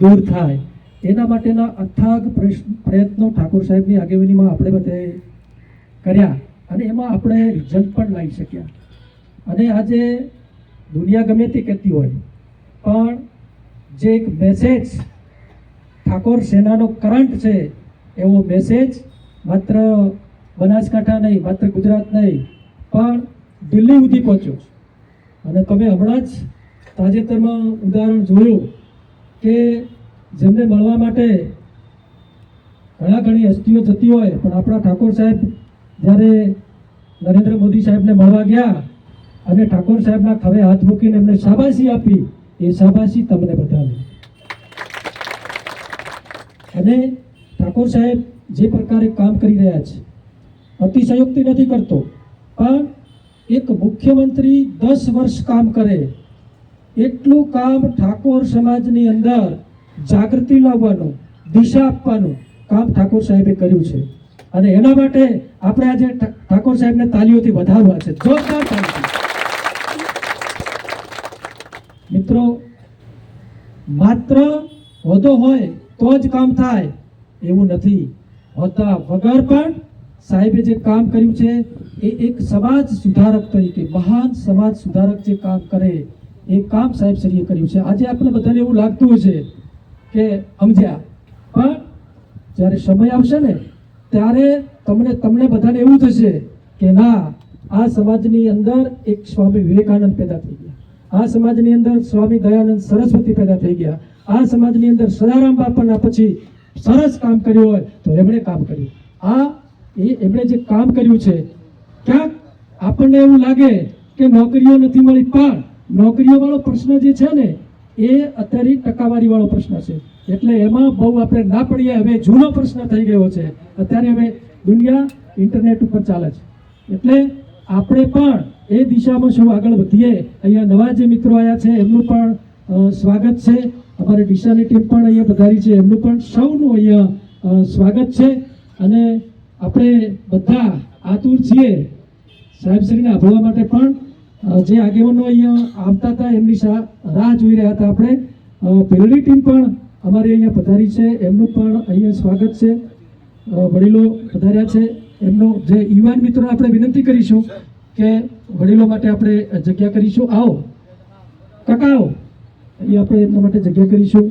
દૂર થાય. એના માટેના અથાગ પ્રયત્નો ઠાકોર સાહેબની આગેવાનીમાં આપણે બધાએ કર્યા અને એમાં આપણે રિઝલ્ટ પણ લાવી શક્યા. અને આજે દુનિયા ગમે તે કહેતી હોય, પણ જે એક મેસેજ ઠાકોર સેનાનો કરંટ છે, એવો મેસેજ માત્ર બનાસકાંઠા નહીં, માત્ર ગુજરાત નહીં, પણ દિલ્હી સુધી પહોંચ્યો અને તમે હમણાં જ તાજેતરમાં ઉદાહરણ જોયું કે જેમને મળવા માટે ઘણા ઘણી હસ્તીઓ જતી હોય, પણ આપણા ઠાકોર સાહેબ જ્યારે નરેન્દ્ર મોદી સાહેબને મળવા ગયા અને ઠાકોર સાહેબના ખભે હાથ મૂકીને એમને શાબાશી આપી, એ શાબાશી તમને બધાને. અને ઠાકોર સાહેબ જે પ્રકારે કામ કરી રહ્યા છે, અતિશયોક્તિ નથી કરતો, પણ એક મુખ્યમંત્રી દસ વર્ષ કામ કરે એટલું કામ ઠાકોર સમાજની અંદર જાગૃતિ લાવવાનું, દિશા આપવાનું કામ ઠાકોર સાહેબે કર્યું છે. અને એના માટે આપણે આજે ઠાકોર સાહેબને તાલીઓથી વધારવા છે. જોરદાર મિત્રો, માત્ર હોદો હોય તો જ કામ થાય એવું નથી. હોતા વગર પણ સાહેબે જે કામ કર્યું છે, એ એક સમાજ સુધારક તરીકે, મહાન સમાજ સુધારક જે કામ કરે એ કામ સાહેબ શ્રીએ કર્યું છે. આજે આપણે બધાને એવું લાગતું છે કે સમજ્યા. પણ જ્યારે સમય આવશે ને, ત્યારે તમને તમને બધાને એવું થશે કે ના, આ સમાજની અંદર એક સ્વામી વિવેકાનંદ પેદા થઈ ગયા. આ સમાજની અંદર સ્વામી દયાનંદ સરસ્વતી પેદા થઈ ગયા. આ સમાજની અંદર સદારામ બાપાના પછી સરસ કામ કર્યું હોય તો એમણે કામ કર્યું. આ, એ એમણે જે કામ કર્યું છે, ક્યાંક આપણને એવું લાગે કે નોકરીઓ નથી મળી, પણ નોકરીઓ વાળો પ્રશ્ન જે છે ને, એ અત્યારે ટકાવારી વાળો પ્રશ્ન છે. એટલે એમાં બહુ આપણે ના પડીએ, હવે જૂનો પ્રશ્ન થઈ ગયો છે. અત્યારે હવે દુનિયા ઇન્ટરનેટ ઉપર ચાલે છે. એટલે આપણે પણ એ દિશામાં શું આગળ વધીએ? અહીંયા નવા જે મિત્રો આવ્યા છે, એમનું પણ સ્વાગત છે. અમારી ડીસાની ટીમ પણ અહીંયા પધારી છે, એમનું પણ સૌનું અહીંયા સ્વાગત છે. અને આપણે બધા આતુર છીએ. સાહેબશ્રીને આભળવા માટે પણ જે આગેવાનો અહીંયા આવતા હતા, એમની રાહ જોઈ રહ્યા હતા આપણે. પેલડી ટીમ પણ અમારી અહીંયા પધારી છે, એમનું પણ અહીંયા સ્વાગત છે. વડીલો પધાર્યા છે. એમનો જે યુવાન મિત્રોને આપણે વિનંતી કરીશું કે વડીલો માટે આપણે જગ્યા કરીશું. આવો. કાકા આવો. અહીંયા આપણે એમના માટે જગ્યા કરીશું.